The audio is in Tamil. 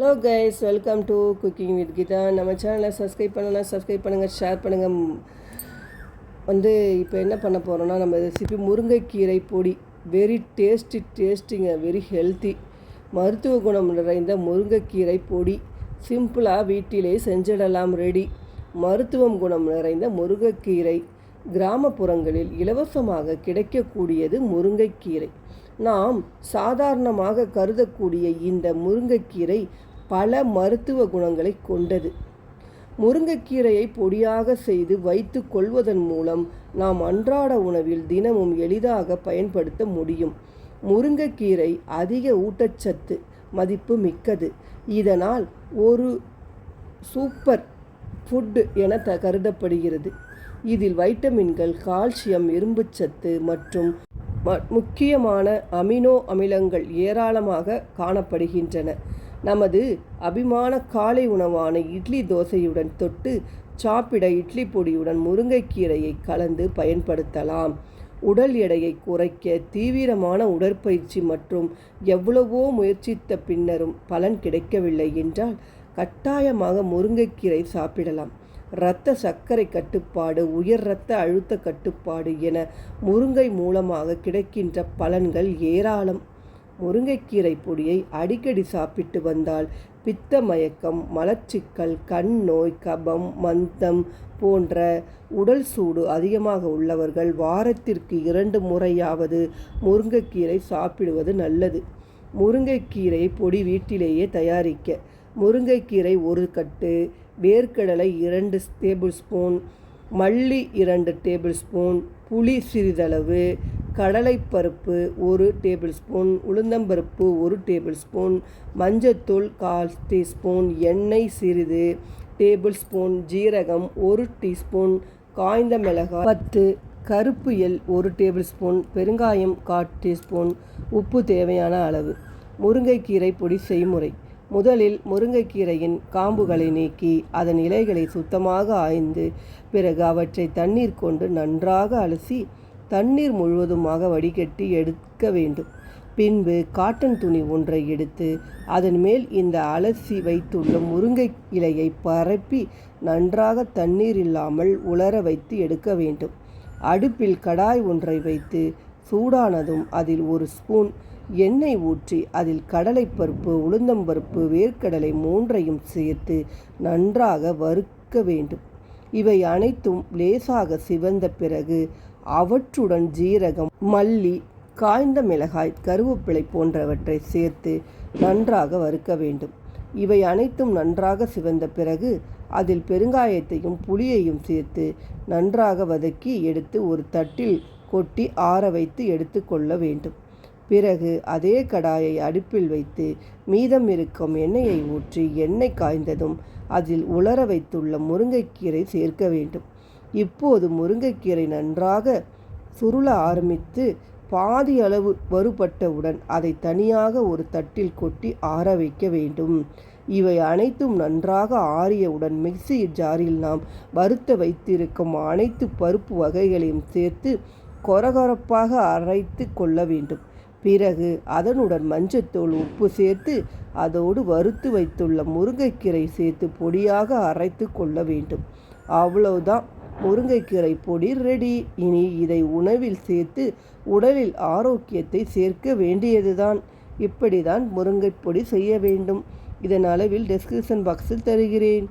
Hello guys welcome to cooking with Geetha நம்ம சேனலை சப்ஸ்கிரைப் பண்ணலாம் சப்ஸ்கிரைப் பண்ணுங்கள் ஷேர் பண்ணுங்கள் வந்து இப்போ என்ன பண்ண போகிறோம்னா நம்ம ரெசிபி முருங்கைக்கீரை பொடி. வெரி டேஸ்டி டேஸ்டிங்க வெரி ஹெல்த்தி மருத்துவ குணம் நிறைந்த முருங்கைக்கீரை பொடி. சிம்பிளாக வீட்டிலே செஞ்சிடலாம் ரெடி மருத்துவம் குணம் நிறைந்த முருங்கைக்கீரை. கிராமப்புறங்களில் இலவசமாக கிடைக்கக்கூடியது முருங்கைக்கீரை. நாம் சாதாரணமாக கருதக்கூடிய இந்த முருங்கைக்கீரை பல மருத்துவ குணங்களை கொண்டது. முருங்கைக்கீரையை பொடியாக செய்து வைத்து கொள்வதன் மூலம் நாம் அன்றாட உணவில் தினமும் எளிதாக பயன்படுத்த முடியும். முருங்கைக்கீரை அதிக ஊட்டச்சத்து மதிப்பு மிக்கது. இதனால் ஒரு சூப்பர் ஃபுட் என த கருதப்படுகிறது. இதில் வைட்டமின்கள் கால்சியம் இரும்புச்சத்து மற்றும் முக்கியமான அமினோ அமிலங்கள் ஏராளமாக காணப்படுகின்றன. நமது அபிமான காலை உணவான இட்லி தோசையுடன் தொட்டு சாப்பிட இட்லி பொடியுடன் முருங்கைக்கீரையை கலந்து பயன்படுத்தலாம். உடல் எடையை குறைக்க தீவிரமான உடற்பயிற்சி மற்றும் எவ்வளவோ முயற்சித்த பின்னரும் பலன் கிடைக்கவில்லை என்றால் கட்டாயமாக முருங்கைக்கீரை சாப்பிடலாம். இரத்த சர்க்கரை கட்டுப்பாடு உயர் இரத்த அழுத்த கட்டுப்பாடு என முருங்கை மூலமாக கிடைக்கின்ற பலன்கள் ஏராளம். முருங்கைக்கீரை பொடியை அடிக்கடி சாப்பிட்டு வந்தால் பித்த மயக்கம் மலச்சிக்கல் கண் நோய் கபம் மந்தம் போன்ற உடல் சூடு அதிகமாக உள்ளவர்கள் வாரத்திற்கு இரண்டு முறையாவது முருங்கைக்கீரை சாப்பிடுவது நல்லது. முருங்கைக்கீரை பொடி வீட்டிலேயே தயாரிக்க. முருங்கைக்கீரை ஒரு கட்டு வேர்க்கடலை இரண்டு டேபிள் ஸ்பூன் மல்லி இரண்டு டேபிள் ஸ்பூன் புளி சிறிதளவு கடலைப்பருப்பு ஒரு டேபிள் ஸ்பூன் உளுந்தம்பருப்பு ஒரு டேபிள் ஸ்பூன் மஞ்சத்தூள் கால் டீஸ்பூன் எண்ணெய் சிறிது டேபிள் ஸ்பூன் ஜீரகம் ஒரு டீஸ்பூன் காய்ந்த மிளகாய் பத்து கருப்பு எல் ஒரு டேபிள் ஸ்பூன் பெருங்காயம் கால் டீஸ்பூன் உப்பு தேவையான அளவு. முருங்கைக்கீரை பொடி செய்முறை. முதலில் முருங்கைக்கீரையின் காம்புகளை நீக்கி அதன் இலைகளை சுத்தமாக ஆய்ந்து பிறகு அவற்றை தண்ணீர் கொண்டு நன்றாக அலசி தண்ணீர் முழுவதுமாக வடிகட்டி எடுக்க வேண்டும். பின்பு காட்டன் துணி ஒன்றை எடுத்து அதன் மேல் இந்த அலசி வைத்துள்ள முருங்கை இலையை பரப்பி நன்றாக தண்ணீர் இல்லாமல் உலர வைத்து எடுக்க வேண்டும். அடுப்பில் கடாய் ஒன்றை வைத்து சூடானதும் அதில் ஒரு ஸ்பூன் எண்ணெய் ஊற்றி அதில் கடலைப்பருப்பு உளுந்தம்பருப்பு வேர்க்கடலை மூன்றையும் சேர்த்து நன்றாக வறுக்க வேண்டும். இவை அனைத்தும் லேசாக சிவந்த பிறகு அவற்றுடன் ஜீரகம் மல்லி காய்ந்த மிளகாய் கருவேப்பிலை போன்றவற்றை சேர்த்து நன்றாக வறுக்க வேண்டும். இவை அனைத்தும் நன்றாக சிவந்த பிறகு அதில் பெருங்காயத்தையும் புளியையும் சேர்த்து நன்றாக வதக்கி எடுத்து ஒரு தட்டில் கொட்டி ஆற வைத்து எடுத்து கொள்ள வேண்டும். பிறகு அதே கடாயை அடுப்பில் வைத்து மீதம் இருக்கும் எண்ணெயை ஊற்றி எண்ணெய் காய்ந்ததும் அதில் உலர வைத்துள்ள முருங்கைக்கீரை சேர்க்க வேண்டும். இப்போது முருங்கைக்கீரை நன்றாக சுருள ஆரம்பித்து பாதி அளவு வறுபட்டவுடன் அதை தனியாக ஒரு தட்டில் கொட்டி ஆற வைக்க வேண்டும். இவை அனைத்தும் நன்றாக ஆறியவுடன் மிக்சி ஜாரில் நாம் வறுத்த வைத்திருக்கும் அனைத்து பருப்பு வகைகளையும் சேர்த்து கொரகொரப்பாக அரைத்து கொள்ள வேண்டும். பிறகு அதனுடன் மஞ்சத்தூள் உப்பு சேர்த்து அதோடு வறுத்து வைத்துள்ள முருங்கைக்கீரை சேர்த்து பொடியாக அரைத்து கொள்ள வேண்டும். அவ்வளவுதான். முருங்கைக்கீரை பொடி ரெடி இனி இதை உணவில் சேர்த்து உடலில் ஆரோக்கியத்தை சேர்க்க வேண்டியதுதான். இப்படி தான் முருங்கை பொடி செய்ய வேண்டும். இதன் அளவில் டெஸ்கிரிப்ஷன் பாக்ஸில் தருகிறேன்.